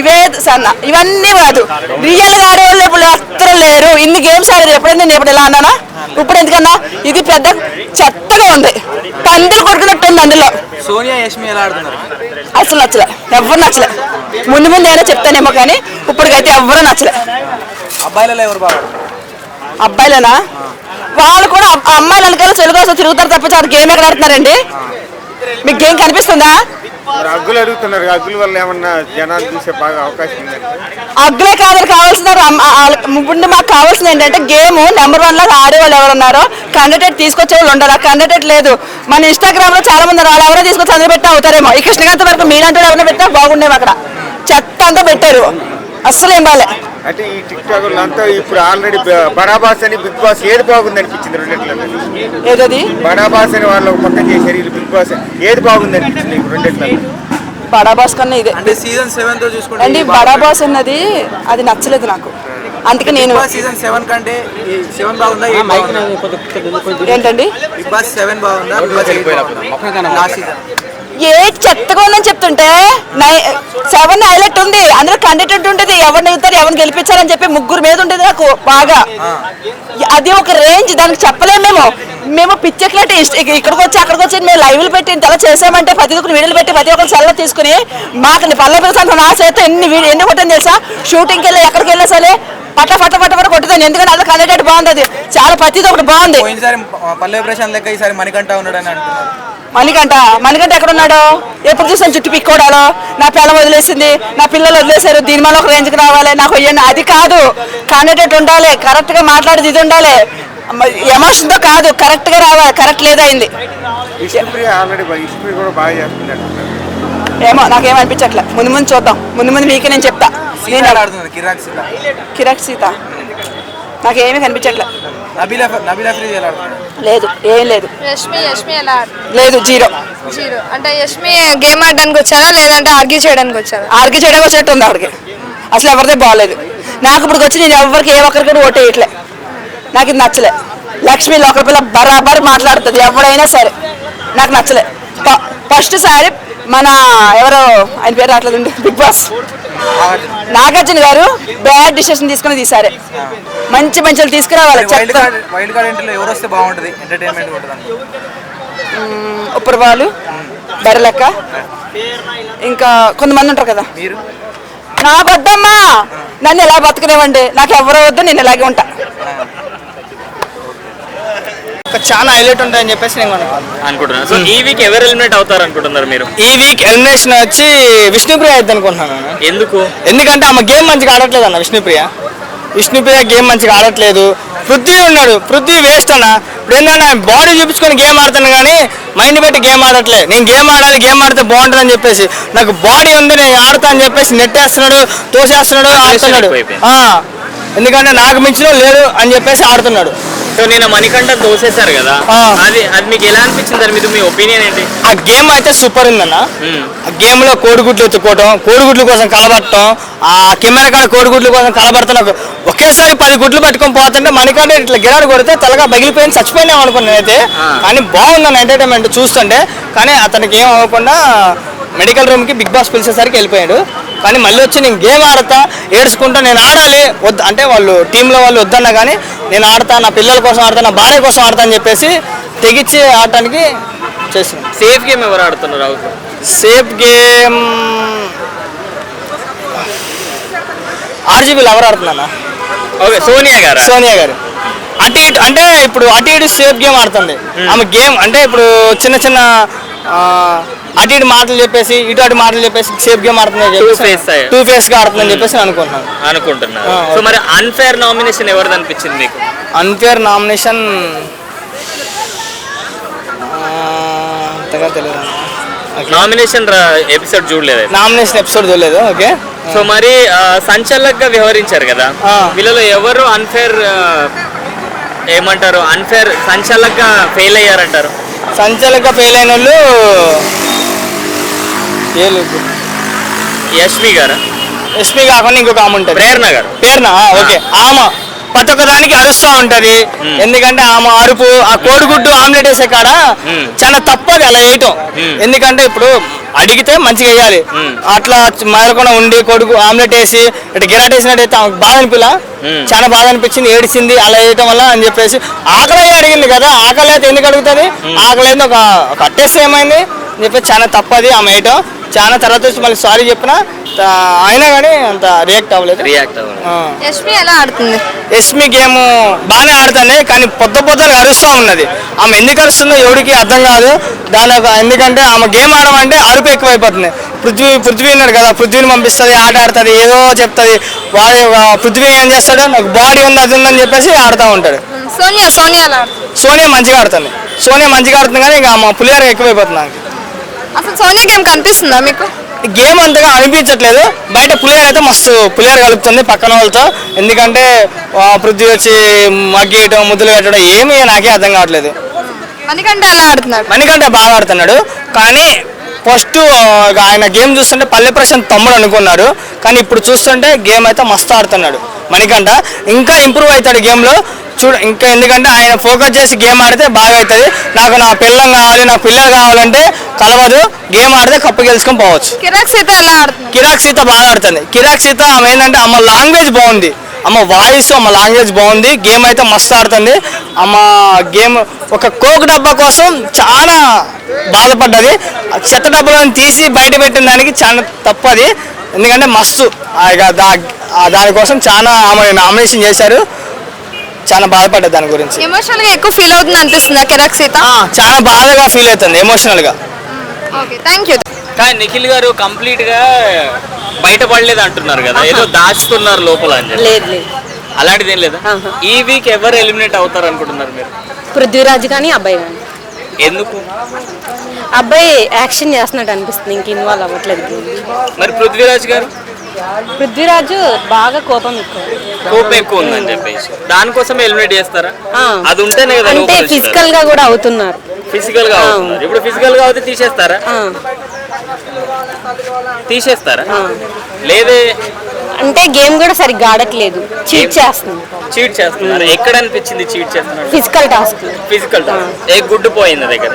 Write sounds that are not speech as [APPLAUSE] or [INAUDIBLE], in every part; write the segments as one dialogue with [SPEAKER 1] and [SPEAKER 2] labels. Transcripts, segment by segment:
[SPEAKER 1] ఇవే సన్న. ఇవన్నీ కాదు. రియల్గా ఆడేవాళ్ళు ఇప్పుడు అస్సలు లేరు. ఇన్ని గేమ్స్ ఆడారు. ఎప్పుడైనా నేను ఎప్పుడు ఇలా అన్నానా? ఇప్పుడు ఎందుకన్నా? ఇది పెద్ద చెత్తగా ఉంది. పందులు కొడుకున్నట్టు ఉంది అందులో.
[SPEAKER 2] సోనియా యష్మి ఎలా ఆడుతున్నారు?
[SPEAKER 1] అసలు నచ్చలే. ఎవరు నచ్చలే. ముందు ముందు ఏదో చెప్తానేమో కానీ ఇప్పటికైతే ఎవరు నచ్చలే.
[SPEAKER 2] అబ్బాయిలలో ఎవరు బాగా ఆడుతున్నారు?
[SPEAKER 1] అబ్బాయిలేనా? వాళ్ళు కూడా అమ్మాయిలు వెనకాల కోసం తిరుగుతారు తప్పించి అది గేమ్ ఎక్కడ ఆడుతున్నారండి? మీకు గేమ్ కనిపిస్తుందా?
[SPEAKER 3] మరి అగ్గులు అడుగుతున్నారు. అగ్గుల వల్ల ఏమన్నా జనాలు చూసే బాగా అవకాశం ఉందండి
[SPEAKER 1] అగ్గులే కాదు కావాల్సిన ముందు మాకు కావాల్సింది ఏంటంటే గేమ్. నెంబర్ వన్ లాగా ఆడేవాళ్ళు ఎవరు ఉన్నారో కండక్టెడ్ తీసుకొచ్చే వాళ్ళు ఉండరు? ఆ కండక్టెడ్ లేదు. మన ఇన్స్టాగ్రామ్లో చాలా మంది వాళ్ళు ఎవరో తీసుకొచ్చి అందరూ పెట్టినా అవుతారేమో. ఈ కృష్ణకాంత్ వరకు మీలాంటి వాళ్ళు ఎవరైనా పెట్టినా బాగుండేవి అక్కడ. చెత్త అంతా పెట్టారు. అస్సలు ఏం బాలే.
[SPEAKER 3] అంటే ఈ టిక్ టాక్ అంతా ఇప్పుడు ఆల్రెడీ బరాబాస్ అని బిగ్ బాస్ ఏది బాగుంది అనిపించింది రెండిట్లలో
[SPEAKER 1] ఏదది?
[SPEAKER 3] బరాబాస్ అని వాళ్ళు ఒక పక్కన చేశారు వీళ్ళు బిగ్ బాస్ ఏది బాగుంది అనిపించింది రెండిట్లలో
[SPEAKER 1] బడాబాస్ కన్నా ఇదే.
[SPEAKER 2] అంటే సీజన్ సెవెన్తో చూసుకుంటే
[SPEAKER 1] అండి బడాబాస్ అన్నది అది నచ్చలేదు నాకు. అందుకే నేను
[SPEAKER 2] సీజన్ సెవెన్ కంటే ఈ సెవెన్ బాగుందా
[SPEAKER 1] ఏంటండి?
[SPEAKER 2] బిగ్ బాస్ సెవెన్ బాగుందా లాస్ట్ సీజన్
[SPEAKER 1] ఏ చెత్తగా ఉందని చెప్తుంటే నై సెవెన్ హైలైట్ ఉంది. అందులో కండిటెంట్ ఉంటుంది. ఎవరిని ఎగుతారు ఎవరిని గెలిపించారని చెప్పి ముగ్గురు మీద ఉండేది నాకు బాగా. అది ఒక రేంజ్ దానికి చెప్పలేము మేము. మేము పిచ్చెక్లెట్ ఇక్కడికి వచ్చి అక్కడికి వచ్చి మేము లైవ్లు పెట్టి ఇంతలా చేసామంటే ప్రతి ఒక్కరు వీడియోలు పెట్టి ప్రతి ఒక్కరు సెలవు తీసుకుని మాకు పల్లె ప్రశాంతం నా చేత ఎన్ని ఎన్ని కొట్టని తెలుసా? షూటింగ్కి వెళ్ళి ఎక్కడికి వెళ్ళా సరే పట్ట పట్ట పట్ట పట్ట కొట్టుతాను ఎందుకంటే అది కంటెంట్ బాగుంది అది. చాలా ప్రతిది ఒకటి బాగుంది.
[SPEAKER 2] పోయినసారి పల్లవి ప్రశాంత్ లెక్క ఈసారి మణికంఠ ఉన్నాడని అంటున్నారు.
[SPEAKER 1] మణికంట మణికంట ఎక్కడ ఉన్నాడు? ఎప్పుడు చూసాను చుట్టూ పిక్కోడాలో? నా పిల్ల వదిలేసింది. నా పిల్లలు వదిలేశారు. దీని వల్ల ఒక రేంజ్కి రావాలి. నాకు ఇవ్వండి అది కాదు. కండక్టెడ్ ఉండాలి. కరెక్ట్గా మాట్లాడేది ఇది ఉండాలి. ఎమోషన్తో కాదు. కరెక్ట్గా రావాలి. కరెక్ట్ లేదైంది
[SPEAKER 3] ఆల్రెడీ కూడా బాగా
[SPEAKER 1] ఏమో నాకేం అనిపించట్లే. ముందు ముందు చూద్దాం. ముందు ముందు మీకే నేను చెప్తా. నేను
[SPEAKER 2] కిరాక్ సీత.
[SPEAKER 1] నాకేమీ కనిపించట్లే. లేదు ఏం లేదు.
[SPEAKER 4] యష్మి యష్మి ఎలా ఆడుతుంది?
[SPEAKER 1] లేదు జీరో.
[SPEAKER 4] జీరో. అంటే యష్మి గేమ్ ఆడడానికి వచ్చారా? లేదంటే ఆర్గ్యూ చేయడానికి వచ్చారా?
[SPEAKER 1] ఆర్కి చేయడానికి వచ్చినట్టు ఉంది ఆవిడకి. అసలు ఎవరిదే బాగాలేదు. నాకు ఇప్పుడు వచ్చి నేను ఎవరికి ఏ ఒక్కరికి కూడా ఓటు వేయట్లే. నాకు ఇది నచ్చలే. లక్ష్మి లోకల్ పిల్ల బరాబర్ మాట్లాడుతుంది. ఎవడైనా సరే. నాకు నచ్చలే. ఫస్ట్ సారి మన ఎవరో ఆయన పేరు రావట్లేదండి బిగ్ బాస్. నాగార్జున గారు బ్యాడ్ డిసిషన్ తీసుకుని తీసారే మంచి మంచి తీసుకురావాలి
[SPEAKER 2] వైల్డ్
[SPEAKER 1] చెత్త.
[SPEAKER 2] కార్డ్ వైల్డ్ కార్డ్ ఎంట్రీలో ఎవరు వస్తే బాగుంటుంది? ఎంటర్టైన్మెంట్ ఉంటుంది
[SPEAKER 1] ఉప్పర్ వాళ్ళు బెరలెక్క ఇంకా కొంతమంది ఉంటారు కదా. నా బద్దమ్మా నన్ను ఎలా బతకనివ్వండి? నాకు ఎవరో వద్దు నేను ఇలాగే ఉంటా.
[SPEAKER 5] చాలా హైలైట్ ఉంటాయని చెప్పేసి నేను
[SPEAKER 6] అనుకుంటున్నాను. సో ఈ వీక్ ఎవరు ఎలిమినేట్ అవుతారు అనుకుంటున్నారు మీరు?
[SPEAKER 5] ఈ వీక్ ఎలిమినేషన్ వచ్చి విష్ణుప్రియ అయితే అనుకుంటున్నాను. నేను.
[SPEAKER 6] ఎందుకు?
[SPEAKER 5] ఎందుకంటే ఆమె గేమ్ మంచిగా ఆడట్లేదు అన్న విష్ణుప్రియ. విష్ణుప్రియ గేమ్ మంచిగా ఆడట్లేదు. పృథ్వీ ఉన్నాడు. పృథ్వీ వేస్ట్ అన్న. ఇప్పుడు ఏంటంటే బాడీ చూపించుకొని గేమ్ ఆడుతాను కానీ మైండ్ పెట్టి గేమ్ ఆడట్లే. నేను గేమ్ ఆడాలి గేమ్ ఆడితే బాగుంటుందని చెప్పేసి. నాకు బాడీ ఉంది నేను ఆడతా అని చెప్పేసి నెట్టేస్తున్నాడు తోసేస్తున్నాడు ఆడుతున్నాడు.
[SPEAKER 6] ఎక్కువైపోయింది.
[SPEAKER 5] ఆ, ఎందుకంటే నాకు మించిన లేడు అని చెప్పేసి ఆడుతున్నాడు.
[SPEAKER 6] సో నేను మణికంఠ దోసేశారు కదా. అది అది మీకు ఎలా అనిపించింది దాని మీద మీ ఒపీనియన్ ఏంటి?
[SPEAKER 5] ఆ గేమ్ అయితే సూపర్ ఉందన్న. ఆ గేమ్లో కోడిగుడ్లు ఎత్తుకోవటం కోడిగుడ్ల కోసం కలబట్టడం ఆ కెమెరా కాడ కోడిగుడ్ల కోసం కలబడతాం నాకు ఒకేసారి పది గుడ్లు పట్టుకొని పోతుంటే మనకంటే ఇట్లా గిరాడు కొడితే తలగా పగిలిపోయింది చచ్చిపోయినాం అనుకున్నాను అయితే. కానీ బాగుందన్న ఎంటర్టైన్మెంట్ చూస్తుంటే. కానీ అతనికి ఏం అవ్వకుండా మెడికల్ రూమ్కి బిగ్ బాస్ పిలిచేసరికి వెళ్ళిపోయాడు. కానీ మళ్ళీ వచ్చి నేను గేమ్ ఆడతా ఏడ్చుకుంటా నేను ఆడాలి. వద్దు అంటే వాళ్ళు టీంలో వాళ్ళు వద్దన్నా కానీ నేను ఆడతా నా పిల్లల కోసం ఆడతా నా భార్య కోసం ఆడతా అని చెప్పేసి తెగించి ఆడటానికి చేసింది
[SPEAKER 6] సేఫ్ గేమ్ ఎవరు ఆడుతున్నారు
[SPEAKER 5] సేఫ్ గేమ్ ఆర్జీబీలు ఎవరు ఆడుతున్నా
[SPEAKER 6] ఓకే సోనియా గారు?
[SPEAKER 5] సోనియా గారు. అటు ఇటు అంటే ఇప్పుడు అటు ఇటు సేఫ్ గేమ్ ఆడుతుంది. ఆమె గేమ్ అంటే ఇప్పుడు చిన్న చిన్న అటు ఇటు మాటలు చెప్పేసి ఇటు అటు మాటలు చెప్పేసి సేఫ్ గేమ్
[SPEAKER 6] అయ్యా.
[SPEAKER 5] టూ ఫేస్గా ఆడుతుందని చెప్పేసి నేను అనుకుంటున్నాను.
[SPEAKER 6] అనుకుంటున్నారు.
[SPEAKER 5] ఆ,
[SPEAKER 6] సో మరి అన్ఫేర్ నామినేషన్ ఎవరిది అనిపించింది మీకు?
[SPEAKER 5] అన్ఫేర్ నామినేషన్ అంతగా తెలియదు
[SPEAKER 6] నామినేషన్ ఎపిసోడ్ చూడలేదు
[SPEAKER 5] నామినేషన్ ఎపిసోడ్ చూడలేదు ఓకే
[SPEAKER 6] సో మరి సంచలనంగా వ్యవహరించారు కదా. వీళ్ళలో ఎవరు అన్ఫేర్ ఏమంటారు? అన్ఫేర్ సంచలనంగా ఫెయిల్ అయ్యారంటారు?
[SPEAKER 5] సంచలక ఫెయిల్ అయిన వాళ్ళు ఏలు
[SPEAKER 6] గారు?
[SPEAKER 5] ఎస్పీ కాకుండా ఇంకొక ఆమె ఉంటుంది.
[SPEAKER 6] ప్రేరణ గారు.
[SPEAKER 5] పేరునా ఓకే. ఆమె ప్రతి ఒక్క దానికి అరుస్తూ ఉంటది. ఎందుకంటే ఆమె అరుపు ఆ కోడిగుడ్డు ఆమ్లెట్ వేసే కాడ. చాలా తప్పది అలా వేయటం. ఎందుకంటే ఇప్పుడు అడిగితే మంచిగా వేయాలి. అట్లా మారకుండా ఉండి కొడుకు ఆమ్లెట్ వేసి ఇటు గిరాట్ వేసినట్టయితే ఆమెకు బాధ అనిపిలా. చాలా బాధ అనిపించింది ఏడిచింది అలా వేయటం వల్ల అని చెప్పేసి ఆకలి అడిగింది కదా ఆకలి అయితే ఎందుకు అడుగుతుంది? ఆకలి అయితే ఒక కట్టేస్తే ఏమైంది? అని చెప్పేసి చాలా తప్పది ఆమె వేయటం. చాలా తర్వాత వచ్చి మళ్ళీ సారీ చెప్పిన అయినా కానీ అంత రియాక్ట్ అవ్వలేదు.
[SPEAKER 6] రియాక్ట్ అవ్వాలి
[SPEAKER 5] ఆ.
[SPEAKER 4] యష్మి ఎలా ఆడుతుంది?
[SPEAKER 5] ఎస్మి గేమ్ బాగానే ఆడుతుంది కానీ పొద్దు పొద్దున అరుస్తూ ఉన్నది. ఆమె ఎందుకు అరుస్తుందో ఎవరికి అర్థం కాదు. దాని ఒక- ఎందుకంటే ఆమె గేమ్ ఆడమంటే అరుపు ఎక్కువైపోతుంది. పృథ్వీ పృథ్వీ ఉన్నాడు కదా పృథ్వీని పంపిస్తుంది ఆట ఆడుతుంది ఏదో చెప్తుంది. వాడు పృథ్వీ ఏం చేస్తాడు? నాకు బాడీ ఉంది అది ఉందని చెప్పేసి ఆడుతూ ఉంటాడు.
[SPEAKER 4] సోనియా సోనియా
[SPEAKER 5] సోనియా మంచిగా ఆడుతుంది. సోనియా మంచిగా ఆడుతుంది కానీ ఇక మా పులిహార ఎక్కువైపోతుంది నాకు.
[SPEAKER 4] అసలు సోనియా గేమ్ కనిపిస్తుందా మీకు?
[SPEAKER 5] గేమ్ అంతగా అనిపించట్లేదు. బయట పులిహార అయితే మస్తు పులిహార కలుపుతుంది పక్కన వాళ్ళతో. ఎందుకంటే పృథ్వీ వచ్చి మగ్గేయటం ముద్దులు పెట్టడం ఏమీ నాకే అర్థం కావట్లేదు.
[SPEAKER 4] మనకంటే ఎలా ఆడుతున్నాడు?
[SPEAKER 5] మణికంఠ బాగా ఆడుతున్నాడు. కానీ ఫస్ట్ ఆయన గేమ్ చూస్తుంటే పల్లె ప్రశాంత్ తమ్ముడు అనుకున్నారు కానీ ఇప్పుడు చూస్తుంటే గేమ్ అయితే మస్తు ఆడుతున్నాడు మణికంఠ. ఇంకా ఇంప్రూవ్ అవుతాడు గేమ్లో. చూడ ఇంకా ఎందుకంటే ఆయన ఫోకస్ చేసి గేమ్ ఆడితే బాగా అవుతుంది నాకు నా పిల్లం కావాలి నా పిల్లలు కావాలంటే కలవదు. గేమ్ ఆడితే కప్పు గెలుచుకొని పోవచ్చు.
[SPEAKER 4] కిరాక్ సీత ఎలా ఆడుతుంది?
[SPEAKER 5] కిరాక్ సీత బాగా ఆడుతుంది. కిరాక్ సీత ఆమె ఏంటంటే అమ్మ లాంగ్వేజ్ బాగుంది. అమ్మ వాయిస్ అమ్మ లాంగ్వేజ్ బాగుంది. గేమ్ అయితే మస్తు ఆడుతుంది. అమ్మ గేమ్ ఒక కోక్ డబ్బా కోసం చాలా బాధపడ్డది. చెత్త డబ్బాలను తీసి బయట పెట్టిన దానికి చాలా తప్పది. ఎందుకంటే మస్తు. దానికోసం చాలా ఆమె నామినేషన్ చేశారు. చాలా బాధపడ్డది దాని గురించి.
[SPEAKER 4] ఎమోషనల్గా ఎక్కువ ఫీల్ అవుతుంది అనిపిస్తుందా కిరాక్ సీత?
[SPEAKER 5] ఆ, చాలా బాధగా ఫీల్ అవుతుంది ఎమోషనల్గా
[SPEAKER 4] ఓకే థ్యాంక్ యూ
[SPEAKER 6] కానీ నిఖిల్ గారు కంప్లీట్గా బయటపడలేదు అంటున్నారు కదా ఏదో దాచుతున్నారు లోపల అని చెప్పి.
[SPEAKER 1] లేదు లేదు.
[SPEAKER 6] అలాంటిది ఏం లేదా? ఈ వీక్ ఎవరు ఎలిమినేట్ అవుతారు అనుకుంటున్నారు మీరు?
[SPEAKER 1] పృథ్వీరాజ్ కానీ అబ్బాయి కానీ.
[SPEAKER 6] ఎందుకు?
[SPEAKER 1] అబ్బాయి యాక్షన్ చేస్తున్నట్టు అనిపిస్తుంది ఇంక ఇన్వాల్వ్ అవ్వట్లేదు.
[SPEAKER 6] మరి పృథ్వీరాజ్ గారు?
[SPEAKER 1] పృథ్వీరాజు బాగా కోపం ఎక్కువ.
[SPEAKER 6] కోపం ఎక్కువ ఉందని చెప్పేసి. దానికోసం ఎలిమినేట్ చేస్తారా. అది ఉంటేనే కదా
[SPEAKER 1] అంటే ఫిజికల్గా కూడా అవుతున్నారు.
[SPEAKER 6] ఫిజికల్గా అవుతున్నారు. ఇప్పుడు ఫిజికల్గా అవుతే తీసేస్తారా?
[SPEAKER 1] ఆ,
[SPEAKER 6] తీసేస్తారా. లేదే
[SPEAKER 1] అంటే గేమ్ కూడా సరిగ్గా ఆడట్లేదు. చీట్ చేస్తుంది.
[SPEAKER 6] చీట్ చేస్తున్నారు. ఎక్కడ అనిపించింది చీట్ చేస్తున్నారు
[SPEAKER 1] ఫిజికల్ టాస్క్
[SPEAKER 6] ఫిజికల్ ఏ గుడ్డు పోయింది దగ్గర.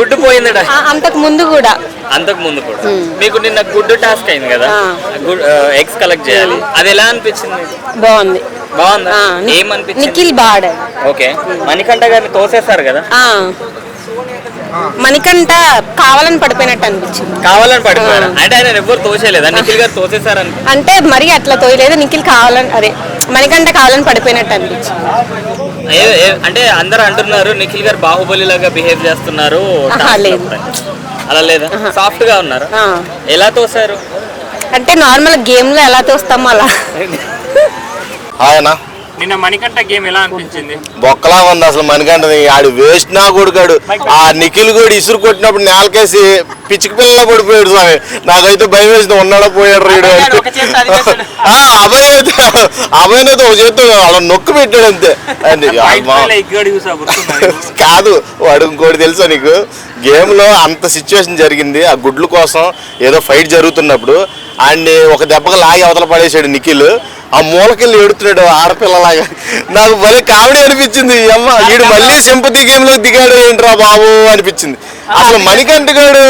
[SPEAKER 6] గుడ్డు పోయిందట.
[SPEAKER 1] అంతకు ముందు కూడా.
[SPEAKER 6] అంతకు ముందు కూడా. మీకు నిన్న గుడ్డు టాస్క్ అయింది కదా? ఎగ్స్ కలెక్ట్ చేయాలి. అది ఎలా అనిపించింది
[SPEAKER 1] బాగుంది.
[SPEAKER 6] బాగుందా? ఏమనిపించింది?
[SPEAKER 1] నిఖిల్ బాగా.
[SPEAKER 6] ఓకే. మణికంఠ గారిని తోసేస్తారు కదా?
[SPEAKER 1] మణికంఠ కావాలని పడిపోయినట్టు అనిపించింది.
[SPEAKER 6] కావాలని పడిపోయారు? అంటే ఆయన ఎవ్వరు తోసేలేదా? నిఖిల్ గారు
[SPEAKER 1] అంటే మరి అట్లా తోయలేదు. నిఖిల్ కావాలని అదే మణికంఠ కావాలని పడిపోయినట్టు అనిపించింది.
[SPEAKER 6] అంటే అందరూ అంటున్నారు నిఖిల్ గారు బాహుబలి లాగా బిహేవ్ చేస్తున్నారు
[SPEAKER 1] లేదు.
[SPEAKER 6] అలా లేదా? సాఫ్ట్గా ఉన్నారు. ఎలా తోసారు
[SPEAKER 1] అంటే నార్మల్ గేమ్లో ఎలా తోస్తామో అలా.
[SPEAKER 7] ఆయన
[SPEAKER 6] నిన్న మణికంఠ గేమ్ ఎలా అనిపించింది?
[SPEAKER 7] బొక్కలా ఉంది అసలు మనకంటే ఆడు వేస్ట్ నా కొడుకాడు. ఆ నిఖిల్ కూడా ఇసురు కొట్టినప్పుడు నేలకేసి పిచ్చికి పిల్లల పడిపోయాడు స్వామి. నాకైతే భయం వేసింది. ఉన్నాడో పోయాడు రీడు
[SPEAKER 6] ఒక చేత్తో అది చేస్తాడు.
[SPEAKER 7] అభయ్ అయితే అభయ్ అయితే ఒక చేత్తో అలా నొక్కు పెట్టాడు అంతే. కాదు వాడు ఇంకోటి తెలుసా నీకు? గేమ్లో అంత సిచ్యువేషన్ జరిగింది. ఆ గుడ్ల కోసం ఏదో ఫైట్ జరుగుతున్నప్పుడు ఆయన్ని ఒక దెబ్బకి లాగి అవతల పడేసాడు నిఖిల్. ఆ మూలకెళ్ళి ఏడుతున్నాడు ఆడపిల్లలాగా. నాకు భలే కామెడీ అనిపించింది. అమ్మ వీడు మళ్ళీ సింపతి గేమ్లో దిగాడు ఏంట్రా బాబు అనిపించింది. అసలు మణికంఠ గాడు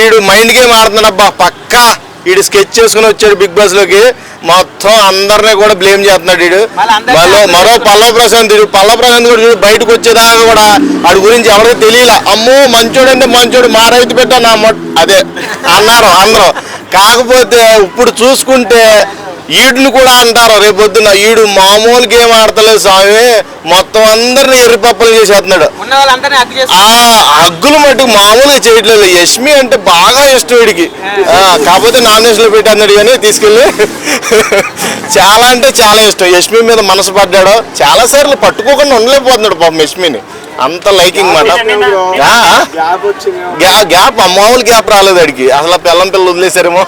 [SPEAKER 7] ఈడు మైండ్ గేమ్ ఆడుతున్నాడు అబ్బా పక్కా. ఈడు స్కెచ్ చేసుకుని వచ్చాడు బిగ్ బాస్లోకి. మొత్తం అందరినీ కూడా బ్లేమ్ చేస్తున్నాడు వీడు మరో మరో పల్లవ ప్రశాంత్ వీడు పల్లవ ప్రశాంత్ కూడా చూడు బయటకు వచ్చేదాకా కూడా వాడి గురించి ఎవరికి తెలియలే. అమ్మో మంచోడు అంటే మంచోడు మా రైతు పెట్ట నా అదే అన్నారు అందరూ. కాకపోతే ఇప్పుడు చూసుకుంటే ఈడుని కూడా అంటారు. రేపొద్దున ఈడు మామూలు గేమ్ ఆడతలేదు స్వామి. మొత్తం అందరిని ఎర్రిపప్పలు చేసేస్తున్నాడు. ఆ హగ్గులు మటుకు మామూలుగా చేయట్లేదు. యష్మి అంటే బాగా ఇష్టం వీడికి. కాకపోతే నామినేషన్లో పెట్టన్నాడు కానీ తీసుకెళ్ళి. చాలా అంటే చాలా ఇష్టం. యష్మి మీద మనసు పడ్డాడు చాలా సార్లు పట్టుకోకుండా ఉండలేకపోతున్నాడు పాపం యష్మిని. అంత లైకింగ్ మాట. గ్యాప్ మామూలు గ్యాప్ రాలేదు అడిగి అసలు పిల్లం పిల్ల వదిలేశారేమో.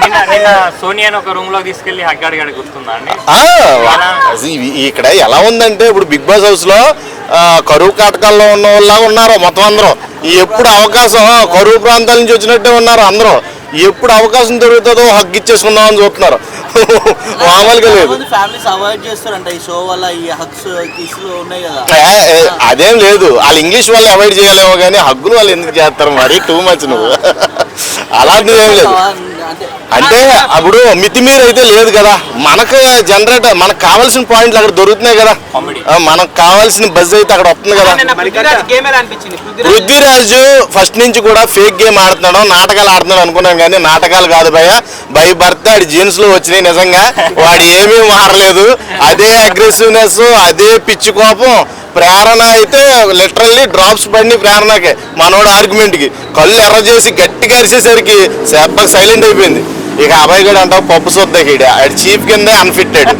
[SPEAKER 6] నిన్న నిన్న సోనియాని ఒక రూమ్లో తీసుకెళ్ళి హగ్గాడిగాడి గుర్తుందా అండి?
[SPEAKER 7] ఆ, అసలు ఇవి- ఇక్కడ ఎలా ఉందంటే ఇప్పుడు బిగ్ బాస్ హౌస్లో ఆ, కరువు కాటకాల్లో ఉన్న వాళ్ళగా ఉన్నారు మొత్తం అందరూ. ఎప్పుడు అవకాశం కరువు ప్రాంతాల నుంచి వచ్చినట్టే ఉన్నారు అందరూ. ఎప్పుడు అవకాశం దొరుకుతుందో హగ్ ఇచ్చేసుకుందాం అని చూస్తున్నారు. మామూలుగా లేదు. అదేం లేదు. వాళ్ళు ఇంగ్లీష్ వాళ్ళు అవాయిడ్ చేయలేమో కానీ హగ్గులు వాళ్ళు ఎందుకు చేస్తారు మరి? టూ మచ్ నువ్వు. అలాంటిది ఏం లేదు. అంటే అప్పుడు మితిమీర అయితే లేదు కదా. మనకు జనరేట్ మనకు కావాల్సిన పాయింట్లు అక్కడ దొరుకుతున్నాయి కదా. మనకు కావాల్సిన బజ్ అయితే అక్కడ వస్తుంది కదా. పృథ్వీరాజు ఫస్ట్ నుంచి కూడా ఫేక్ గేమ్ ఆడుతున్నాడు నాటకాలు ఆడుతున్నాడు అనుకున్నాను కానీ నాటకాలు కాదు భయ బై బర్త్ ఆడి జీన్స్లో వచ్చినాయి నిజంగా. వాడు ఏమీ మారలేదు. అదే అగ్రెసివ్నెస్ అదే పిచ్చి కోపం. ప్రేరణ అయితే లిటరల్లీ డ్రాప్స్ పడినాయి ప్రేరణకి మనోడు ఆర్గ్యుమెంట్కి కళ్ళు ఎర్ర చేసి గట్టిగా అరిసేసరికి సైలెంట్ అయిపోయింది. ఇక అబ్బాయి కూడా అంటావు పప్పు సొద్దకిడు ఆడి చీఫ్ కిందే అన్ఫిట్టెడ్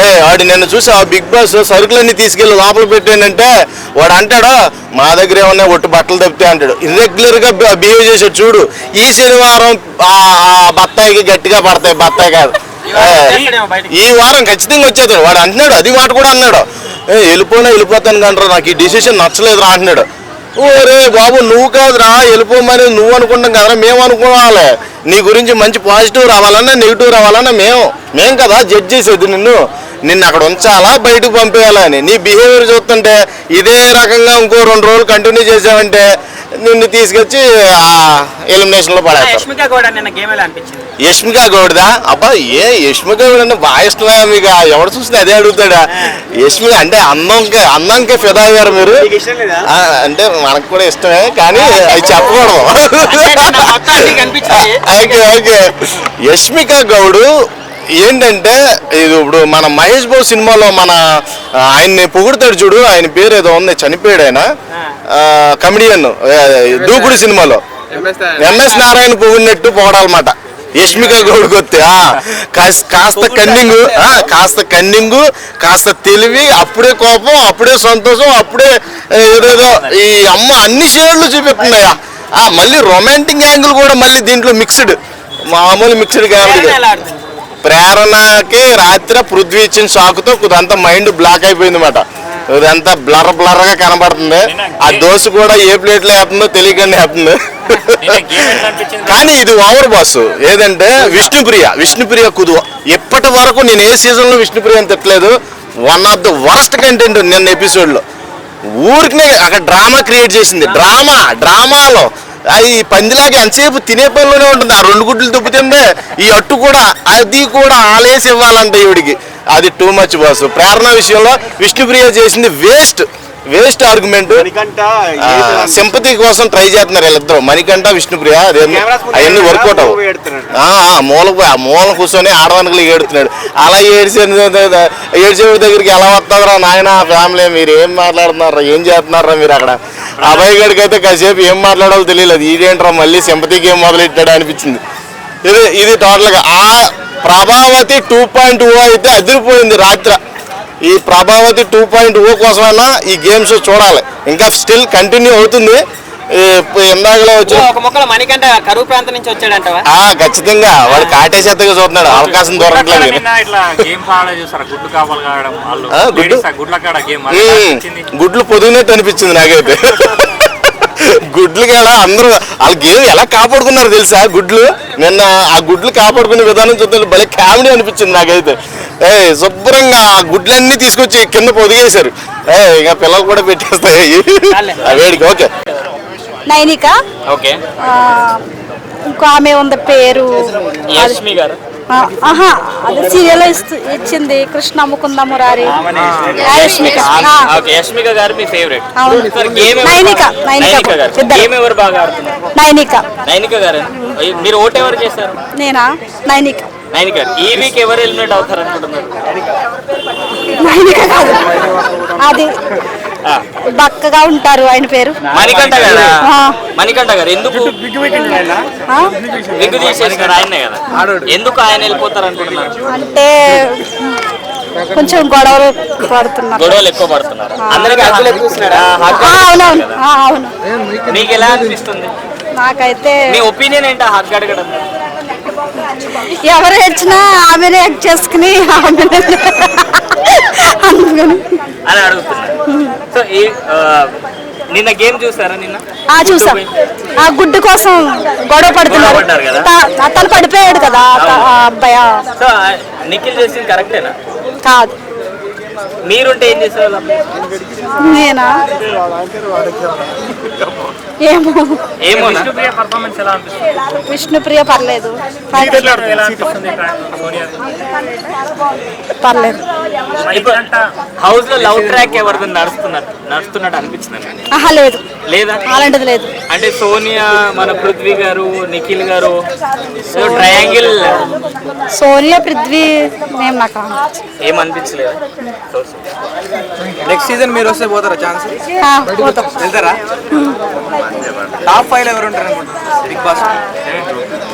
[SPEAKER 7] ఏ వాడు నిన్ను చూసి ఆ బిగ్ బాస్ సరుకులన్నీ తీసుకెళ్ళి లోపల పెట్టానంటే వాడు అంటాడు మా దగ్గర ఏమన్నా ఒట్టు బట్టలు తప్పితే అంటాడు. ఇర్రెగ్యులర్గా బిహేవ్ చేసాడు చూడు. ఈ శనివారం ఆ బత్తాయికి గట్టిగా పడతాయి బత్తాయి కాదు. ఈ వారం ఖచ్చితంగా వచ్చేది వాడు అంటున్నాడు అది మాట కూడా అన్నాడు. ఏ వెళ్ళిపోయినా వెళ్ళిపోతాను కంటారా నాకు ఈ డిసిషన్ నచ్చలేదు రా అంటున్నాడు. ఓరే బాబు నువ్వు కాదురా వెళ్ళిపోమని నువ్వు అనుకుంటాం కదరా మేము అనుకోవాలి. నీ గురించి మంచి పాజిటివ్ రావాలన్నా నెగిటివ్ రావాలన్నా మేము మేం కదా జడ్జ్ చేసేది నిన్ను. నిన్ను అక్కడ ఉంచాలా బయటకు పంపేయాలా అని. నీ బిహేవియర్ చూస్తుంటే ఇదే రకంగా ఇంకో రెండు రోజులు కంటిన్యూ చేసావంటే నిన్ను తీసుకొచ్చి ఎలిమినేషన్లో పడేస్తారు
[SPEAKER 2] యష్మిక కూడా నిన్న గేమ్ ఎలా అనిపించింది?
[SPEAKER 7] యష్మిక గౌడ్దా అబ్బా ఏ యష్మిక గౌడ్ అంటే బాగా ఇష్టమే మీకు ఎవడు చూసినా అదే అడుగుతాడా? యష్మి అంటే అందంకే అందంకే ఫిదా అయ్యారు మీరు? ఆ, అంటే మనకు కూడా ఇష్టమే కానీ అది చెప్పకూడదు. [LAUGHS] Okay okay. యష్మిక గౌడు ఏంటంటే ఇది ఇప్పుడు మన మహేష్ బాబు సినిమాలో మన ఆయన్ని పొగుడుతాడు చూడు ఆయన పేరు ఏదో ఉంది చనిపోయాడు ఆయన. కమెడియన్ దూకుడు సినిమాలో. ఎంఎస్ నారాయణ పొగిడినట్టు పొగడాలన్నమాట యష్మిక గౌడ్కి వస్తే ఆ, కాస్త కాస్త కన్నింగు కాస్త కన్నింగు కాస్త తెలివి అప్పుడే కోపం అప్పుడే సంతోషం అప్పుడే ఏదేదో ఈ అమ్మ అన్ని షేడ్లు చూపిస్తున్నాయా ఆ, మళ్ళీ రొమాంటిక్ యాంగిల్ కూడా మళ్ళీ దీంట్లో మిక్స్డ్ మామూలు మిక్స్డ్ కాబట్టి ప్రేరణకి రాత్రి పృథ్వీ ఇచ్చిన షాక్తో కొద్దంతా మైండ్ బ్లాక్ అయిపోయింది అనమాట ఇదంతా బ్లర్ బ్లర్గా కనబడుతుంది ఆ దోశ కూడా ఏ ప్లేట్లో వేస్తుందో. తెలియకుండా వేస్తుంది కానీ ఇది ఓవర్ బాస్. ఏదంటే విష్ణుప్రియ విష్ణుప్రియ కుదువ. ఇప్పటి వరకు నేను ఏ సీజన్లో విష్ణుప్రియ అని తిట్టలేదు one of the worst content నిన్న ఎపిసోడ్లో ఊరికనే అక్కడ డ్రామా క్రియేట్ చేసింది. డ్రామా డ్రామాలో. అది పందిలాగా ఎంతసేపు తినే పనిలోనే ఉంటుంది. ఆ రెండు గుడ్లు దుబ్బుతుందే ఈ అట్టు కూడా అది కూడా ఆలేసి ఇవ్వాలంట ఈవిడికి. అది టూ మచ్ బాస్ ప్రేరణ విషయంలో విష్ణుప్రియ చేసింది వేస్ట్ వేస్ట్ ఆర్గ్యుమెంట్ సింపతి కోసం ట్రై చేస్తున్నారు వీళ్ళిద్దరు. మణికంఠ విష్ణుప్రియ అవన్నీ వర్కౌట్ ఆ, మూలకు మూల కూర్చొని ఆడవానికి ఏడుతున్నాడు. అలా ఏడ్చే ఏడ్చేవాడి దగ్గరికి ఎలా వస్తారా నాయన ఫ్యామిలీ మీరు ఏం మాట్లాడుతున్నారా? ఏం చేస్తున్నారా మీరు అక్కడ? అబ్బాయి గడికి అయితే కాసేపు ఏం మాట్లాడాలో తెలియలేదు. ఇదేంట్రా మళ్ళీ సింపతి గేమ్ మొదలెట్టాడు అనిపించింది. ఇది ఇది టోటల్గా ఆ ప్రభావతి టూ పాయింట్ ఓ అయితే అదిరిపోయింది రాత్రి. ఈ ప్రభావతి టూ పాయింట్ ఓ కోసమైనా ఈ గేమ్స్ చూడాలి. ఇంకా స్టిల్ కంటిన్యూ అవుతుంది. ఇందాకలో వచ్చి
[SPEAKER 2] ఒక మొక్కల మణికంట కరువు ప్రాంతం నుంచి వచ్చాడంటవా?
[SPEAKER 7] ఆ ఖచ్చితంగా. వాడు కాటేసేత్తగా చూస్తున్నాడు. అవకాశం దొరకట్లేదు
[SPEAKER 8] గుడ్ల
[SPEAKER 7] పొదిగినట్టు అనిపించింది నాకైతే. [LAUGHS] గుడ్లు కూడా అందరూ వాళ్ళ గేమ్ ఎలా కాపాడుకున్నారు తెలుసా? గుడ్లు? నిన్న ఆ గుడ్లు కాపాడుకునే విధానం చూస్తే భలే కామెడీ అనిపించింది నాకైతే. ఏ శుభ్రంగా ఆ గుడ్లన్నీ తీసుకొచ్చి కింద పొదిగేశారు. ఏ ఇక పిల్లలు కూడా పెట్టేస్తాయి. వేడికి ఓకే.
[SPEAKER 1] నైనిక?
[SPEAKER 6] ఓకే.
[SPEAKER 1] ఇంకో ఆమె ఉంది పేరు
[SPEAKER 6] గారు.
[SPEAKER 1] ఆహా అది సీరియల్ ఇచ్చింది కృష్ణ ముకుంద మురారి. యష్మిక
[SPEAKER 6] యష్మిక గారు మీ ఫేవరెట్
[SPEAKER 1] నైనిక నైనిక
[SPEAKER 6] గేమ్ ఎవరు బాగా ఆడుతున్నారు?
[SPEAKER 1] నైనిక.
[SPEAKER 6] నైనిక గారు. మీరు ఓట్ ఎవరు చేస్తారు
[SPEAKER 1] నేనా? నైనిక.
[SPEAKER 6] నైనిక ఈ వీక్ ఎవరు ఎలిమినేట్ అవుతారు అనుకుంటున్నారు
[SPEAKER 1] నైనిక కాదు. అది బక్కగా ఉంటారు ఆయన పేరు.
[SPEAKER 6] మణికంఠ గారా?
[SPEAKER 1] ఆ.
[SPEAKER 6] మణికంఠ గారు ఎందుకు? తీసేసినారు ఆయనే కదా. ఎందుకు ఆయన వెళ్ళిపోతారు అనుకుంటున్నారు?
[SPEAKER 1] అంటే కొంచెం గొడవలు పడుతున్నారు.
[SPEAKER 6] గొడవలు ఎక్కువ పడుతున్నారు. అందరికీ హక్కులు ఎక్కువ కదా.
[SPEAKER 1] అవును.
[SPEAKER 6] మీకు ఎలా అనిపిస్తుంది?
[SPEAKER 1] నాకైతే
[SPEAKER 6] మీ ఒపీనియన్ ఏంటి హక్కు అడగడం?
[SPEAKER 1] ఎవరు వచ్చినా ఆమెనే యాక్ట్ చేసుకుని ఆమెనే అందుకని.
[SPEAKER 6] అని అడుగుతున్నారు సో ఈ ఆ, నిన్న గేమ్ చూసారా నిన్న?
[SPEAKER 1] ఆ చూసాం. ఆ గుడ్డు కోసం గొడవ పడుతున్నారు.
[SPEAKER 6] గొడవ పడ్డారు కదా?
[SPEAKER 1] త- అతను పడిపోయాడు కదా ఆ అబ్బాయి ఆ,
[SPEAKER 6] సో ఆ, నిఖిల్ చేసింది కరెక్టేనా
[SPEAKER 1] కాదు.
[SPEAKER 6] మీరుంటే ఏం చేసేవాళ్ళు?
[SPEAKER 9] నేనా? ఏమో.
[SPEAKER 6] ఏమో
[SPEAKER 8] పర్ఫార్మెన్స్ ఎలా అనిపిస్తుంది?
[SPEAKER 9] విష్ణుప్రియ పర్లేదు.
[SPEAKER 8] ఎలా అనిపిస్తుంది? సోనియా
[SPEAKER 9] పర్లేదు
[SPEAKER 6] హౌస్లో లవ్ ట్రాక్ ఎవరిది నడుస్తున్నట్టు నడుస్తున్నట్టు అనిపించింది
[SPEAKER 9] ఆహా లేదు.
[SPEAKER 6] లేదా?
[SPEAKER 9] అలాంటిది లేదు.
[SPEAKER 6] అంటే సోనియా మన పృథ్వీ గారు నిఖిల్ గారు ట్రయాంగిల్
[SPEAKER 9] సోనియా పృథ్వీ నాకు
[SPEAKER 6] ఏమనిపించలేదు
[SPEAKER 2] నెక్స్ట్ సీజన్ మీరు వస్తే పోతారా? ఛాన్స్ వెళ్తారా? టాప్ ఫైవ్ ఎవరు ఉంటారు బిగ్ బాస్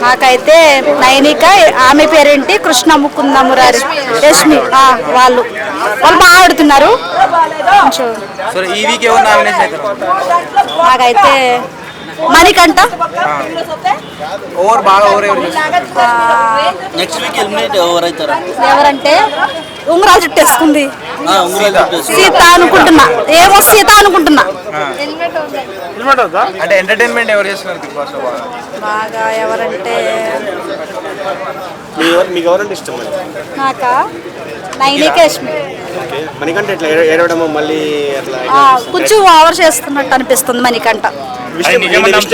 [SPEAKER 9] నాకైతే నైనిక ఆమె పేరేంటి? కృష్ణ ముకుంద మురారి రష్మి వాళ్ళు. వాళ్ళు బాగా ఆడుతున్నారు. కొంచెం
[SPEAKER 2] సో ఈ వీక్ ఎవరు నామినేషన్ అవుతారు
[SPEAKER 9] నాకైతే మణికంట
[SPEAKER 2] ఓవర్ బాగా ఓవర్
[SPEAKER 10] నెక్స్ట్ వీక్ ఎలిమినేట్ ఎవరు అవుతారా
[SPEAKER 9] ఎవరంటే ఉంగరాలు చుట్టేసుకుంది
[SPEAKER 2] సీత
[SPEAKER 9] అనుకుంటున్నా. ఏమో సీత అనుకుంటున్నా.
[SPEAKER 2] అంటే ఎంటర్టైన్మెంట్ ఎవరు చేస్తున్నారు బిగ్ బాస్ బాగా
[SPEAKER 9] ఎవరంటే
[SPEAKER 11] మీకు ఎవరంటే ఇష్టం
[SPEAKER 9] నాక? నైనిక
[SPEAKER 11] ఇట్లా ఏడవడము మళ్ళీ అట్లా
[SPEAKER 9] కొంచెం ఓవర్ చేస్తున్నట్టు అనిపిస్తుంది మణికంట